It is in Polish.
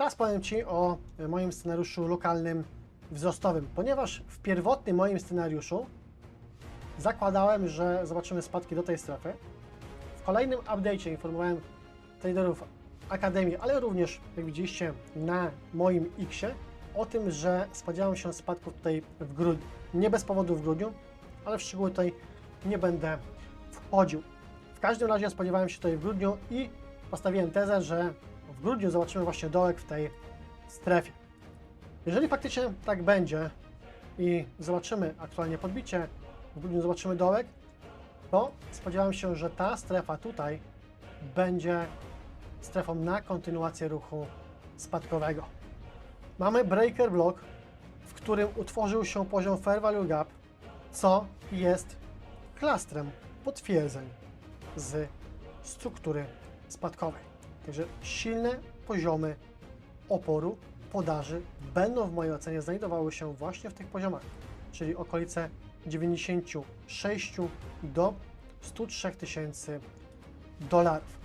Teraz powiem Ci o moim scenariuszu lokalnym wzrostowym, ponieważ w pierwotnym moim scenariuszu zakładałem, że zobaczymy spadki do tej strefy. W kolejnym update'cie informowałem traderów Akademii, ale również, jak widzieliście, na moim Xie o tym, że spodziewam się spadków tutaj w grudniu. Nie bez powodu w grudniu, ale w szczegóły tutaj nie będę wchodził. W każdym razie spodziewałem się tutaj w grudniu i postawiłem tezę, że w grudniu zobaczymy właśnie dołek w tej strefie. Jeżeli faktycznie tak będzie i zobaczymy aktualnie podbicie, w grudniu zobaczymy dołek, to spodziewam się, że ta strefa tutaj będzie strefą na kontynuację ruchu spadkowego. Mamy breaker block, w którym utworzył się poziom fair value gap, co jest klastrem potwierdzeń z struktury spadkowej. Także silne poziomy oporu podaży będą w mojej ocenie znajdowały się właśnie w tych poziomach, czyli okolice 96 do 103 tysięcy dolarów.